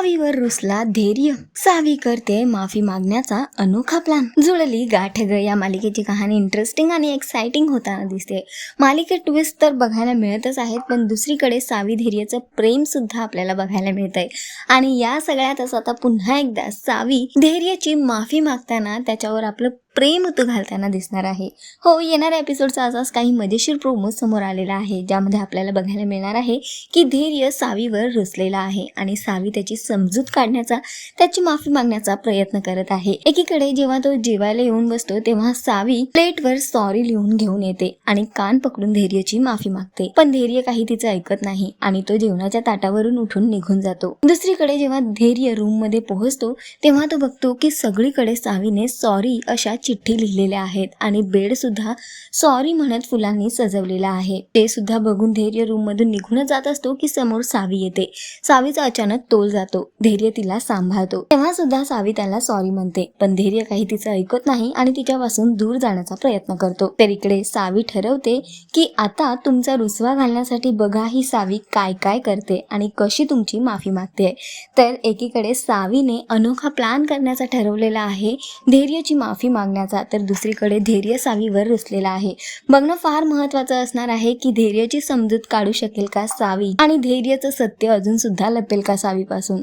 सावीवर रुसला धैर्य. सावी करते माफी मागण्याचा अनोखा प्लॅन जुळली गाठ ग. या मालिकेची कहाणी इंटरेस्टिंग आणि एक्साइटिंग होताना दिसते. मालिकेत ट्विस्ट तर बघायला मिळतच आहेत पण दुसरीकडे सावी धैर्याचं प्रेम सुद्धा आपल्याला बघायला मिळतंय. आणि या सगळ्यातच आता पुन्हा एकदा सावी धैर्याची माफी मागताना त्याच्यावर आपलं प्रेम तो घालताना दिसणार आहे. हो येणाऱ्या एपिसोडचा असाच काही मजेशीर प्रोमो समोर आलेला आहे ज्यामध्ये आपल्याला बघायला मिळणार आहे की धैर्य सावीवर रुसलेला आहे आणि सावी त्याची समजूत काढण्याचा त्याची माफी मागण्याचा प्रयत्न करत आहे. एकीकडे जेव्हा तो जेवायला येऊन बसतो तेव्हा सावी प्लेटवर सॉरी लिहून घेऊन येते आणि कान पकडून धैर्यची माफी मागते. पण धैर्य काही तिचं ऐकत नाही आणि तो जेवणाच्या ताटावरून उठून निघून जातो. दुसरीकडे जेव्हा धैर्य रूममध्ये पोहोचतो तेव्हा तो बघतो की सगळीकडे सावीने सॉरी अशा चिठ्ठी लिहिलेल्या आहेत आणि बेड सुद्धा सॉरी म्हणत फुलांनी सजवलेला आहे. ते सुद्धा बघून धैर्य रूम मधून निघूनच जात असतो की समोर सावी येते. सावीचा अचानक तोल जातो. जातो धैर्य तिला सांभाळतो. तेव्हा सुद्धा सावी त्याला सॉरी म्हणते. पण धैर्य काही तिचं ऐकत नाही आणि तिच्यापासून दूर जाण्याचा प्रयत्न करतो. तर इकडे सावी ठरवते की आता तुमचा रुसवा घालण्यासाठी बघा ही सावी काय काय करते आणि कशी तुमची माफी मागते. तर एकीकडे सावीने अनोखा प्लॅन करण्याचा ठरवलेला आहे. धैर्यची माफी मागण्याचा. तर दुसरीकडे धैर्य सावीवर रुसलेला आहे. बघणं फार महत्वाचं असणार आहे की धैर्याची समजूत काढू शकेल का सावी? आणि धैर्याचं सत्य अजून सुद्धा लपेल का सावीपासून?